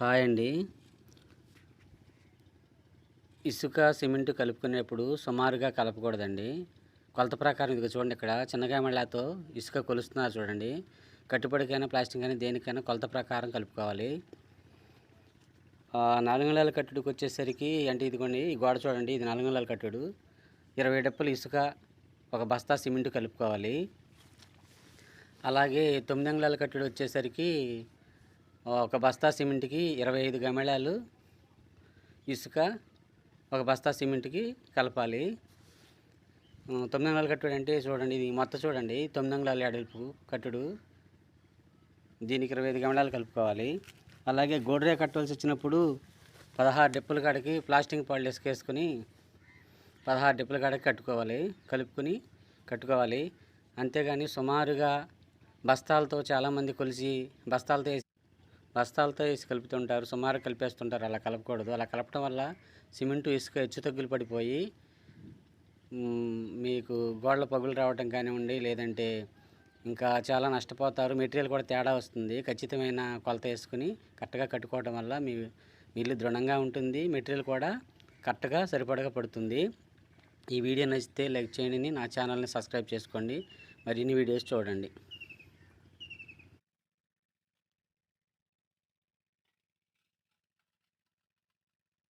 Hi అండి. ఇసుక cement కలుపుకునేప్పుడు సుమారుగా కలపకూడదండి. కొలత ప్రకారం ఇదిగో చూడండి ఇక్కడ చిన్నగా మళ్ళాతో ఇసుక కొలుస్తున్నారు చూడండి. కట్టుబడికైనా ప్లాస్టిక్ కానీ దేనికైనా కొలత ప్రకారం కలుపుకోవాలి. నాలుగు నెలల కట్టుడికి వచ్చేసరికి అంటే ఇదిగోండి ఈ గోడ చూడండి ఇది నాలుగు నెలల కట్టుడు. ఇరవై డప్పులు ఇసుక ఒక బస్తా సిమెంట్ కలుపుకోవాలి. అలాగే తొమ్మిది అంగుళాల కట్టుడు వచ్చేసరికి ఒక బస్తా సిమెంట్కి ఇరవై ఐదు గమిళాలు ఇసుక ఒక బస్తా సిమెంట్కి కలపాలి. తొమ్మిది అంగుళాల కట్టుడు అంటే చూడండి ఇది మొత్తం చూడండి తొమ్మిది అంగుళాల ఎడల్పు కట్టుడు. దీనికి ఇరవై ఐదు గమలాలు కలుపుకోవాలి. అలాగే గోడరే కట్టవలసి వచ్చినప్పుడు పదహారు డిప్పుల కాడికి ప్లాస్టిక్ పాళ్ళు ఇసుకేసుకొని పదహారు డిప్పుల కాడికి కట్టుకోవాలి. కలుపుకొని కట్టుకోవాలి. అంతేగాని సుమారుగా బస్తాలతో చాలామంది కొలిసి బస్తాలతో వేసి బస్తాలతో వేసి కలుపుతుంటారు సుమారు కలిపేస్తుంటారు అలా కలపకూడదు. అలా కలపడం వల్ల సిమెంటు ఇసుక హెచ్చు తగ్గులు పడిపోయి మీకు గోడల పగులు రావటం కానివ్వండి లేదంటే ఇంకా చాలా నష్టపోతారు. మెటీరియల్ కూడా తేడా వస్తుంది. ఖచ్చితమైన కొలత వేసుకుని కరెక్ట్గా కట్టుకోవడం వల్ల మీ మీ ఇల్లు దృఢంగా ఉంటుంది. మెటీరియల్ కూడా కరెక్ట్గా సరిపడగా పడుతుంది. ఈ వీడియో నచ్చితే లైక్ చేయండి నా ఛానల్ని సబ్స్క్రైబ్ చేసుకోండి. మరిన్ని వీడియోస్ చూడండి.